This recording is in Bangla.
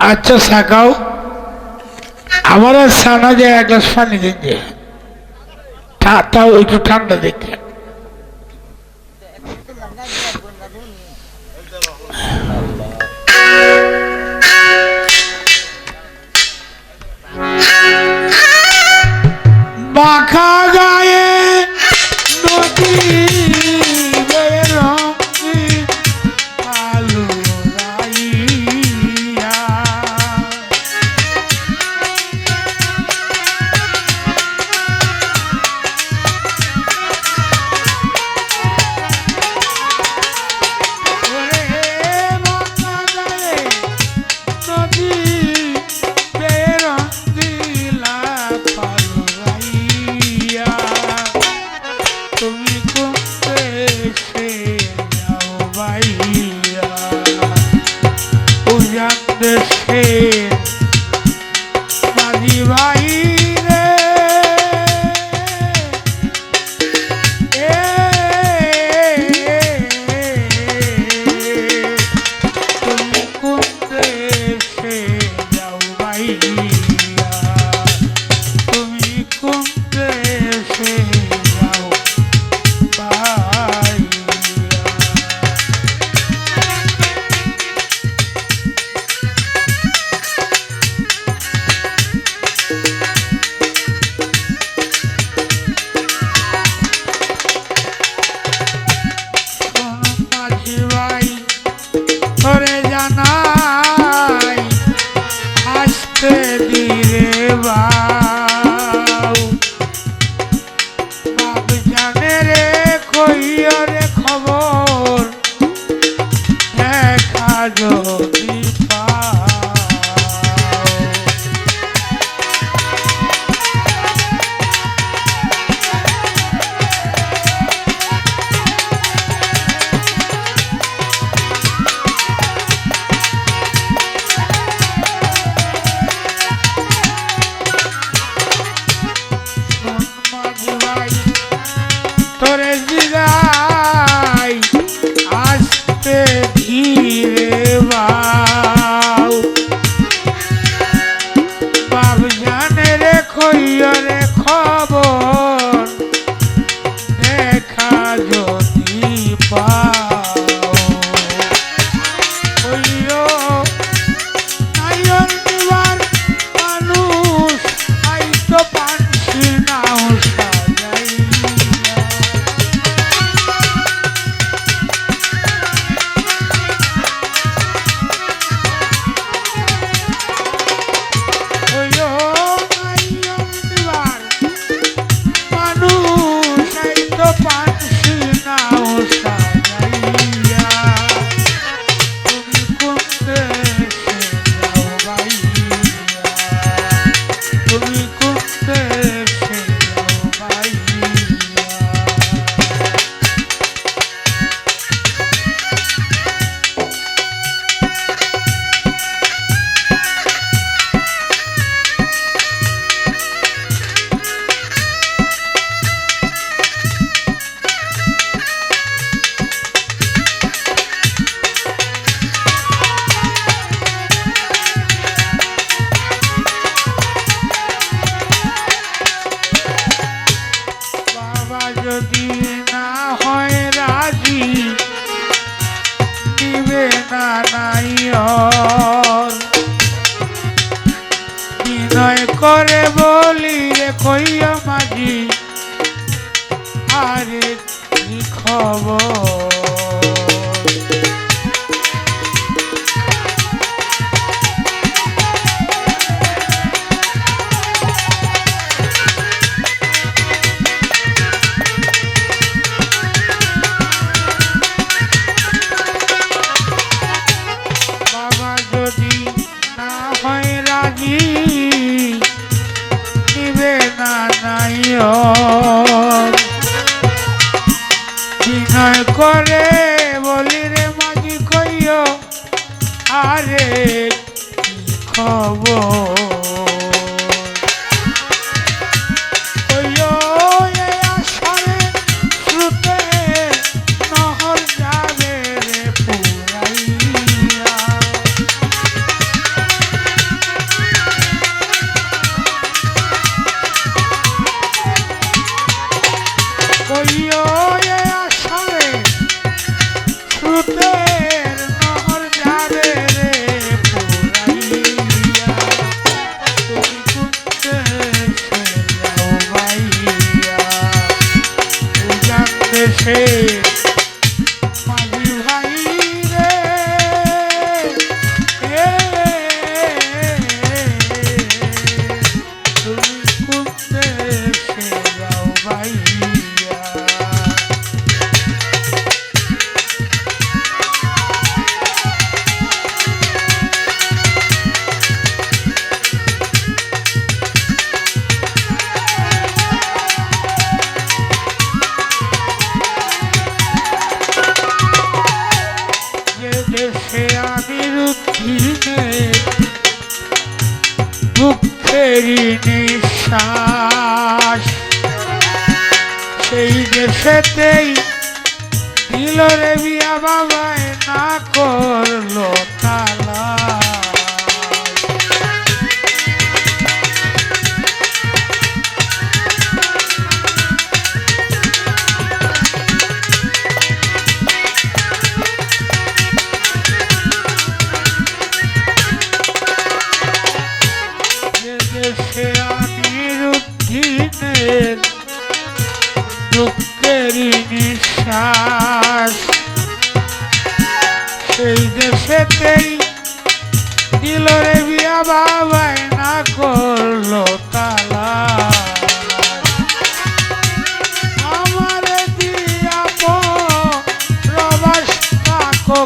আচ্ছা সাকাও। আমার সানা যে এক গ্লাস পানি দিন যে। একটু ঠান্ডা দেখে this রবি Bye. চল বিনয় করে বলি রে কইয়া মাঝি আরে খবর? বিনয় করে বলি রে মাঝি কইয়? আরে খবর দেশে অনিরুদ্ধিনে দুঃখেরই নিঃশ্বাস। সেই দেশেতেই দিল রে বিয়া বাবায় না কর। এই দেশেতেই দিল রে বিয়া বাবাই না করল তালা। আমারে দিয়া রবাস কাকু